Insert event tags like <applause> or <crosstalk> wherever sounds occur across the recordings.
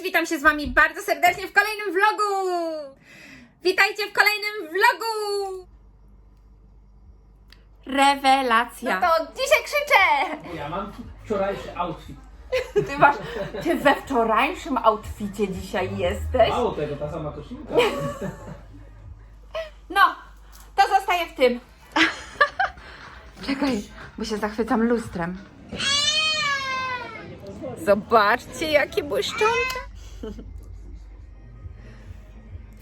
Cześć, witam się z Wami bardzo serdecznie w kolejnym vlogu! Witajcie w kolejnym vlogu! Rewelacja! No to dzisiaj krzyczę! Ja mam wczorajszy outfit. Ty masz, ty we wczorajszym outficie dzisiaj jesteś? Mało tego, ta sama koszulka. <laughs> No, to zostaje w tym. <laughs> Czekaj, bo się zachwycam lustrem. Zobaczcie, jakie błyszczące. <laughs>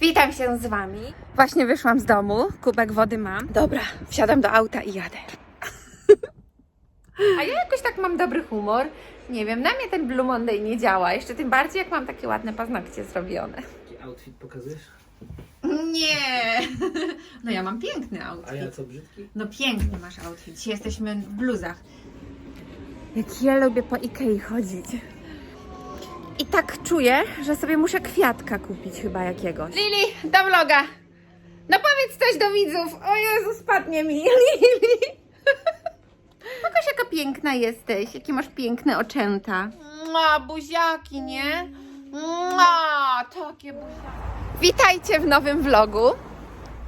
Witam się z Wami. Właśnie wyszłam z domu, kubek wody mam. Dobra, wsiadam do auta i jadę. <laughs> A ja jakoś tak mam dobry humor. Nie wiem, na mnie ten Blue Monday nie działa. Jeszcze tym bardziej, jak mam takie ładne paznokcie zrobione. Jaki outfit pokazujesz? Nie! <laughs> No ja mam piękny outfit. A ja co, brzydki? No piękny masz outfit. Dzisiaj jesteśmy w bluzach. Jak ja lubię po Ikei chodzić. I tak czuję, że sobie muszę kwiatka kupić chyba jakiegoś. Lili, do vloga. No powiedz coś do widzów. O Jezu, spadnie mi. <laughs> Lili. Pokaż jaka piękna jesteś. Jakie masz piękne oczęta. Mua, buziaki, nie? Mua, takie buziaki. Witajcie w nowym vlogu.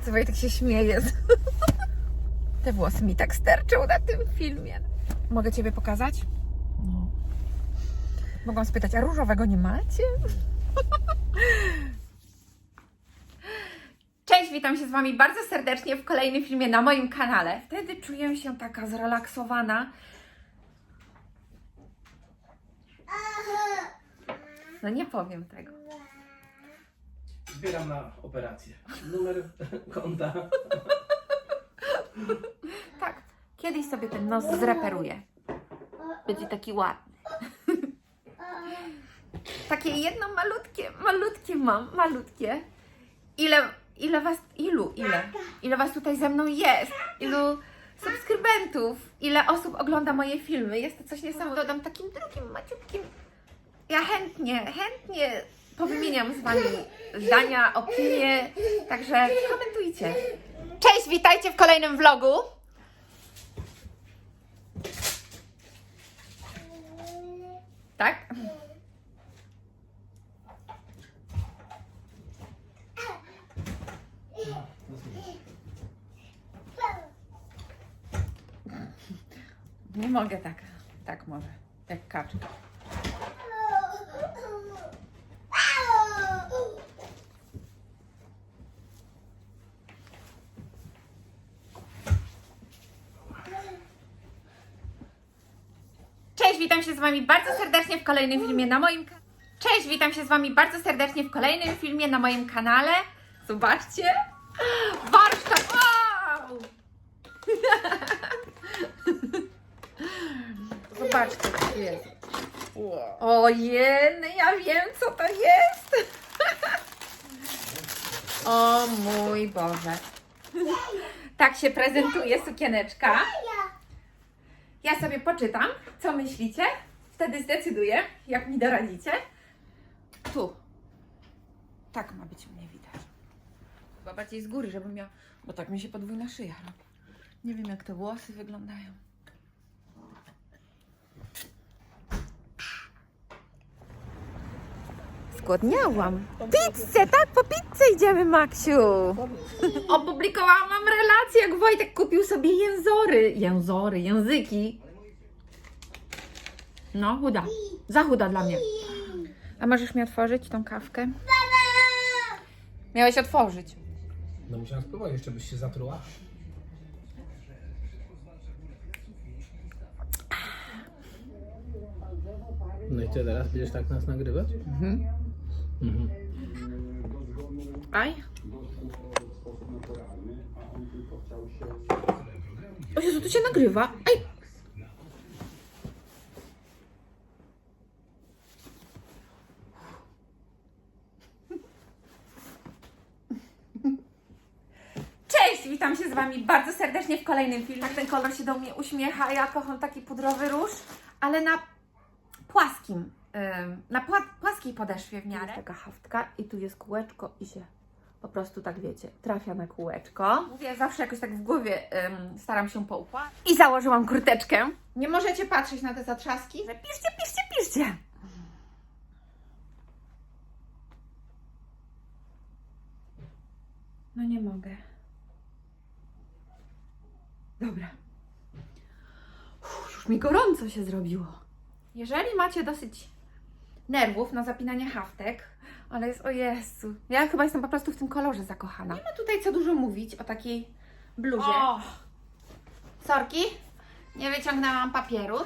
Co Wojtek się śmieje. <laughs> Te włosy mi tak sterczą na tym filmie. Mogę Ciebie pokazać? No. Mogą spytać, a różowego nie macie? Cześć, witam się z Wami bardzo serdecznie w kolejnym filmie na moim kanale. Wtedy czuję się taka zrelaksowana. No nie powiem tego. Zbieram na operację. Numer konta. Tak, kiedyś sobie ten nos zreperuję. Będzie taki ładny. Takie jedno malutkie, malutkie mam, malutkie. Ile, ile was, ilu, ile? Ile was tutaj ze mną jest? Ilu subskrybentów? Ile osób ogląda moje filmy? Jest to coś niesamowitego. Dodam takim drugim, maciutkim. Ja chętnie, chętnie powymieniam z wami zdania, opinie, także komentujcie. Cześć, witajcie w kolejnym vlogu. Tak? Nie mogę tak. Tak może. Jak kaczka. Cześć, witam się z Wami bardzo serdecznie w kolejnym filmie na moim kanale. Cześć, witam się z Wami bardzo serdecznie w kolejnym filmie na moim kanale. Zobaczcie. Warsztat. Wow! Zobaczcie, co tu jest. Ojej, ja wiem, co to jest. O mój Boże. Tak się prezentuje sukieneczka. Ja sobie poczytam, co myślicie, wtedy zdecyduję, jak mi doradzicie. Tu. Tak ma być mnie widać. Chyba bardziej z góry, żebym miał, bo tak mi się podwójna szyja robi. Nie wiem, jak te włosy wyglądają. Skłodniałam. Pizzę, tak? Po pizzę idziemy, Maksiu. Opublikowałam mam relację, jak Wojtek kupił sobie jęzory. Jęzory, języki. No, chuda. Za chuda dla mnie. A możesz mi otworzyć tą kawkę? Miałeś otworzyć. No musiałem spróbować, jeszcze byś się zatruła. No i ty teraz będziesz tak nas nagrywać? Mhm. Mhm. Aj. O Jezu, to się nagrywa. Aj. Cześć, witam się z Wami bardzo serdecznie w kolejnym filmie. Tak ten kolor się do mnie uśmiecha. Ja kocham taki pudrowy róż, ale na płaskim, na płaskiej podeszwie w miarę. Jest taka haftka i tu jest kółeczko i się po prostu tak wiecie, trafia na kółeczko. Mówię, zawsze jakoś tak w głowie staram się poukładać. I założyłam kurteczkę. Nie możecie patrzeć na te zatrzaski. Piszcie, piszcie, piszcie. No nie mogę. Dobra. Już mi gorąco się zrobiło. Jeżeli macie dosyć nerwów na zapinanie haftek, ale jest, o Jezu, ja chyba jestem po prostu w tym kolorze zakochana. Nie ma tutaj co dużo mówić o takiej bluzie. O! Sorki, nie wyciągnęłam papieru.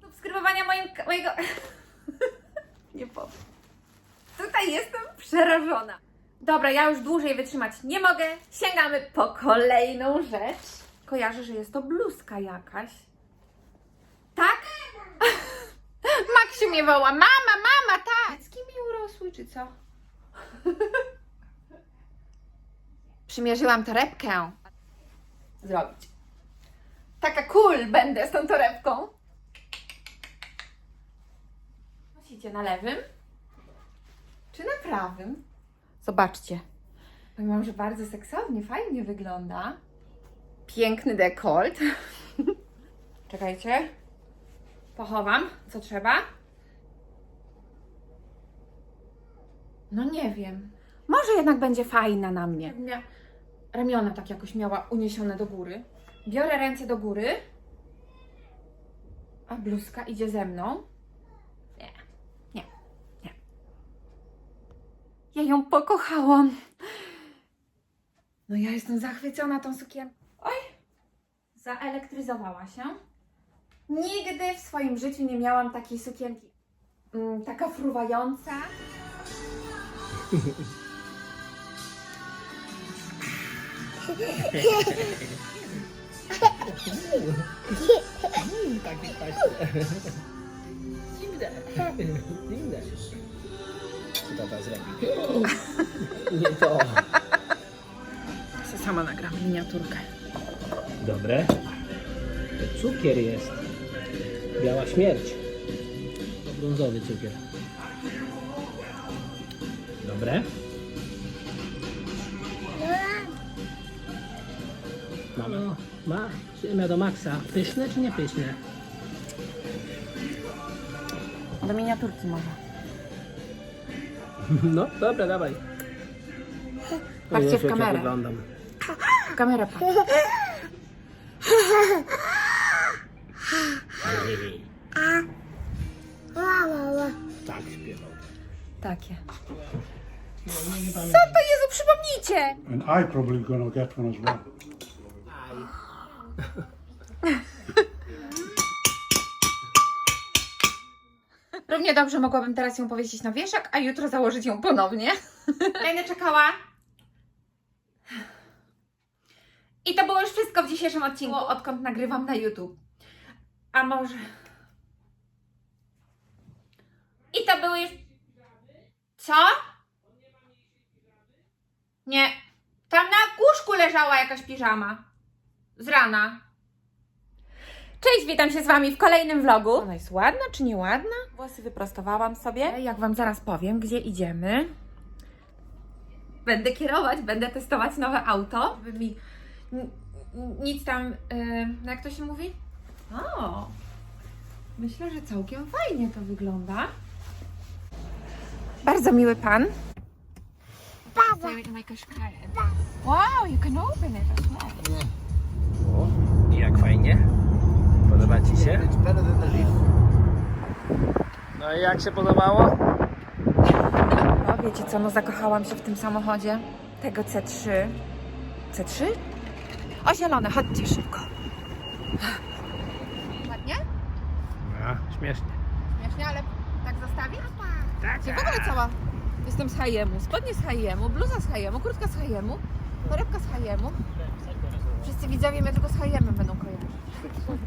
Subskrybowania moim, mojego... nie powiem. Tutaj jestem przerażona. Dobra, ja już dłużej wytrzymać nie mogę. Sięgamy po kolejną rzecz. Kojarzę, że jest to bluzka jakaś. Tak? <laughs> Maksiu mnie woła. Mama, mama, tak. Dziecki mi urosły, czy co? <laughs> Przymierzyłam torebkę. Zrobić. Taka cool będę z tą torebką. Nosicie na lewym? Czy na prawym? Zobaczcie. Powiem wam, że bardzo seksownie, fajnie wygląda. Piękny dekolt. <laughs> Czekajcie. Pochowam, co trzeba. No nie wiem. Może jednak będzie fajna na mnie. Mia- ramiona tak jakoś miała uniesione do góry. Biorę ręce do góry. A bluzka idzie ze mną. Nie, nie, nie. Ja ją pokochałam. No ja jestem zachwycona tą sukienką. Oj, zaelektryzowała się. Nigdy w swoim życiu nie miałam takiej sukienki. Mm, taka fruwająca. Paście. Zimne. Zimne. Tata zrobi? <laughs> Nie to. Ja sama nagram miniaturkę. Dobre. To cukier jest. Biała śmierć. To brązowy cukier. Dobre. Mamo, ma ziemia do maksa. Pyszne czy nie pyszne? Do miniaturki może. No, dobra, dawaj. Patrzcie Jezu, w jak ja kamerę. wyglądam. Kamera patrz. Tak śpiewał. Takie. No, Co to Jezu, przypomnijcie! And I probably gonna get one as well. Równie dobrze mogłabym teraz ją powiesić na wieszak, a jutro założyć ją ponownie. Będę czekała. I to było już wszystko w dzisiejszym odcinku, odkąd nagrywam na YouTube. A może... I to były już... Co? Nie. Tam na łóżku leżała jakaś piżama. Z rana. Cześć, witam się z Wami w kolejnym vlogu. Ona jest ładna czy nieładna? Włosy wyprostowałam sobie. Jak Wam zaraz powiem, gdzie idziemy. Będę kierować, będę testować nowe auto. Żeby mi nic tam, yy, jak to się mówi? O, myślę, że całkiem fajnie to wygląda. Bardzo miły pan. Wow, you can open it as well. O, i jak fajnie. Podoba Ci się? No i jak się podobało? O, wiecie co, no zakochałam się w tym samochodzie. Tego C3. C3? O, zielone, chodźcie szybko. Ładnie? No, śmiesznie. Śmiesznie, ale tak zostawić? Tak, w ogóle cała? Jestem z H&M, spodnie z H&M, bluza z H&M, kurtka z H&M, torebka z H&M. Wszyscy widzowie mnie tylko z H&M będą kojarzyć.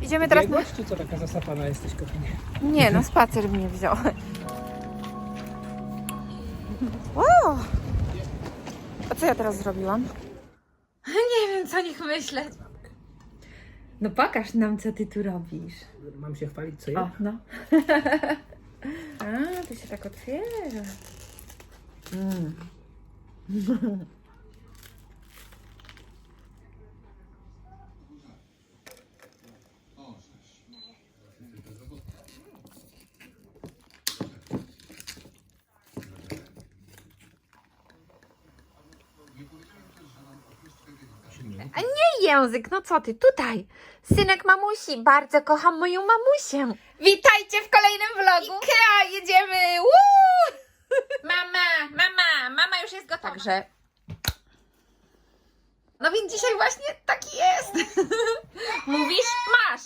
Idziemy teraz... Biegłaś, czy co taka zasapana jesteś, kochanie? Nie, no spacer mnie wziął. Wow! A co ja teraz zrobiłam? Nie wiem, co nich myśleć. No pokaż nam, co ty tu robisz. Mam się chwalić, co O, ja? no. <laughs> A, to się tak otwiera. Mm. <laughs> język, no co ty, tutaj. Synek mamusi, bardzo kocham moją mamusię. Witajcie w kolejnym vlogu. Ikea, jedziemy, Woo! Mama, mama, mama już jest gotowa. Także... No więc dzisiaj właśnie taki jest. <laughs> Mówisz, masz.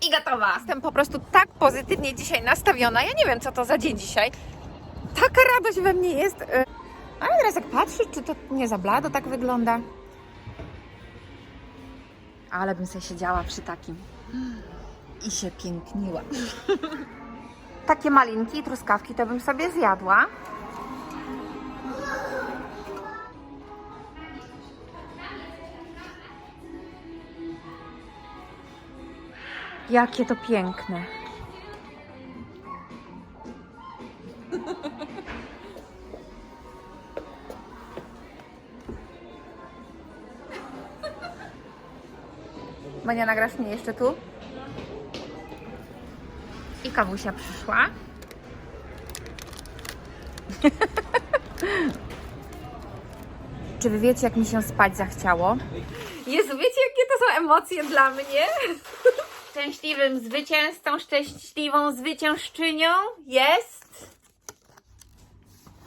I gotowa. Jestem po prostu tak pozytywnie dzisiaj nastawiona. Ja nie wiem, co to za dzień dzisiaj. Taka radość we mnie jest. y, Ale teraz jak patrzę, czy to nie za blado tak wygląda. Ale bym sobie siedziała przy takim. I się piękniła. Takie malinki i truskawki to bym sobie zjadła. Jakie to piękne. Mania, nagrasz mnie jeszcze tu? I kawusia przyszła. Czy wy wiecie, jak mi się spać zachciało? Jezu, wiecie, jakie to są emocje dla mnie? Szczęśliwym zwycięzcą, szczęśliwą zwyciężczynią jest...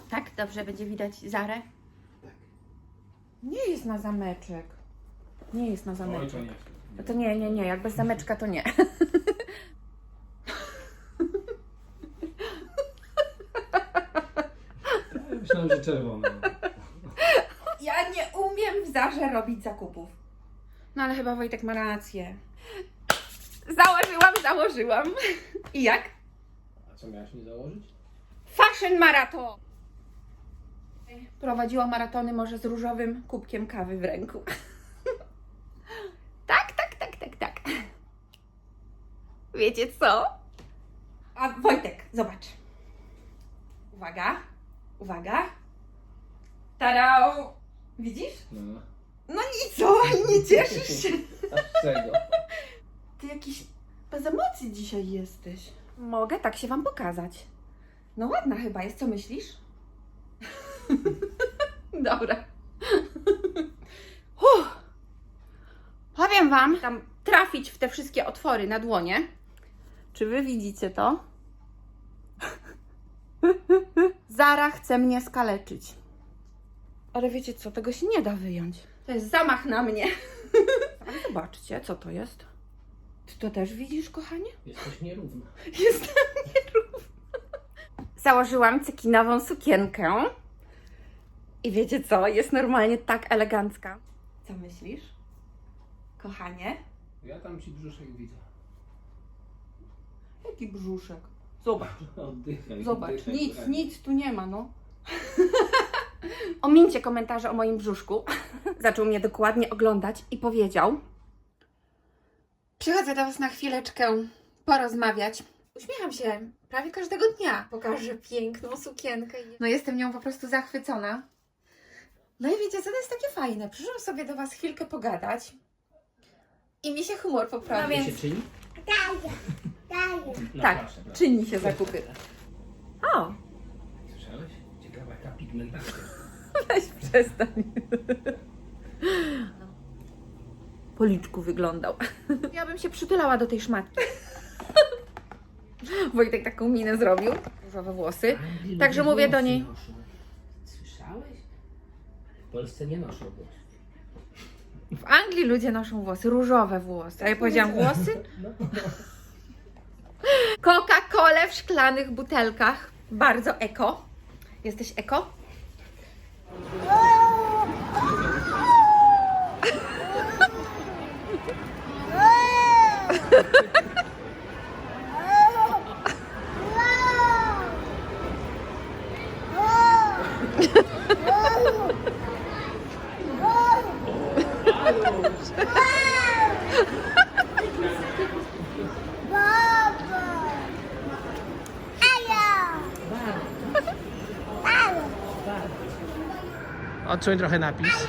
Tak, dobrze będzie widać Zarę? Nie jest na zameczek. Nie jest na zameczek. No to nie, nie, nie, jak bez zameczka to nie. Myślałem, że czerwony. Ja nie umiem w Zarze robić zakupów. No ale chyba Wojtek ma rację. Założyłam, założyłam. I jak? A co miałaś nie założyć? Fashion maraton! Prowadziła maratony może z różowym kubkiem kawy w ręku. tak, tak, tak, tak, tak. Wiecie co? A Wojtek, zobacz. Uwaga, uwaga. Tarał! Widzisz? No. No i co? I nie cieszysz się? <laughs> Czego? Ty jakiś bez emocji dzisiaj jesteś. Mogę tak się wam pokazać. No ładna chyba jest, co myślisz? <laughs> Dobra. Uff. Powiem wam, tam trafić w te wszystkie otwory na dłonie. Czy wy widzicie to? <laughs> Zara chce mnie skaleczyć. Ale wiecie co, tego się nie da wyjąć. To jest zamach na mnie. <laughs> Ale zobaczcie, co to jest. Ty to też widzisz, kochanie? Jesteś nierówna. Jestem <laughs> nierówna. Założyłam cekinową sukienkę. I wiecie co? Jest normalnie tak elegancka. Co myślisz? Kochanie? Ja tam ci brzuszek widzę. Brzuszek? Zobacz, <laughs> Oddychaj. zobacz. oddychaj, Nic, kochanie. nic tu nie ma, no. <laughs> Omińcie komentarze o moim brzuszku. <laughs> Zaczął mnie dokładnie oglądać i powiedział: Przychodzę do Was na chwileczkę porozmawiać. Uśmiecham się prawie każdego dnia. Pokażę piękną sukienkę. No jestem nią po prostu zachwycona. No i wiecie co, to jest takie fajne. Przyszłam sobie do Was chwilkę pogadać i mi się humor poprawi. No więc się czyni? No tak, proszę, proszę. czyni się zakupy. O, Słyszałeś? Ciekawa jaka pigmentacja. <laughs> weź przestań. Policzku wyglądał. <laughs> Ja bym się przytulała do tej szmatki. <laughs> Wojtek taką minę zrobił. Różowe włosy. Także ludzie mówię do włosy niej. noszą. Słyszałeś? W Polsce nie noszą włosów. W Anglii ludzie noszą włosy, różowe włosy. A ja powiedziałam włosy? No. Coca-Colę w szklanych butelkach. Bardzo eko. Jesteś eko? <laughs> <laughs> <laughs> Odsuń trochę napis.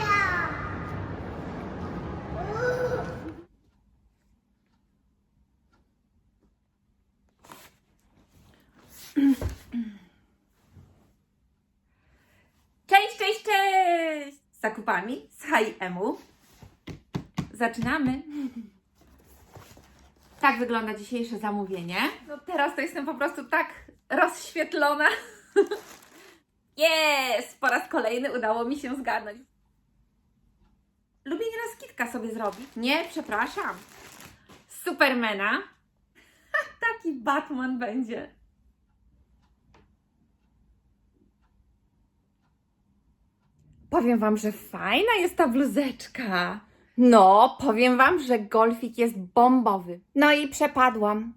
Cześć, cześć, cześć! Z zakupami z H&M-u. zaczynamy. Tak wygląda dzisiejsze zamówienie. No teraz to jestem po prostu tak rozświetlona. <laughs> Jest! Po raz kolejny udało mi się zgarnąć. Lubię nieraz kitka sobie zrobić. Nie, przepraszam. Supermana. Taki Batman będzie. Powiem Wam, że fajna jest ta bluzeczka. No, powiem Wam, że golfik jest bombowy. No i przepadłam.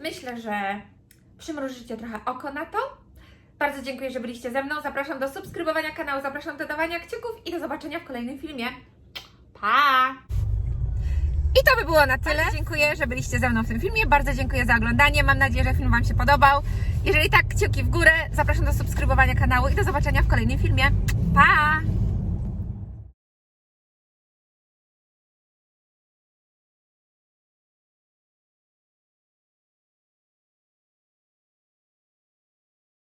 Myślę, że przymrużycie trochę oko na to. Bardzo dziękuję, że byliście ze mną. Zapraszam do subskrybowania kanału, zapraszam do dawania kciuków i do zobaczenia w kolejnym filmie. Pa! I to by było na tyle. Bardzo dziękuję, że byliście ze mną w tym filmie. Bardzo dziękuję za oglądanie. Mam nadzieję, że film Wam się podobał. Jeżeli tak, kciuki w górę. Zapraszam do subskrybowania kanału i do zobaczenia w kolejnym filmie. Pa!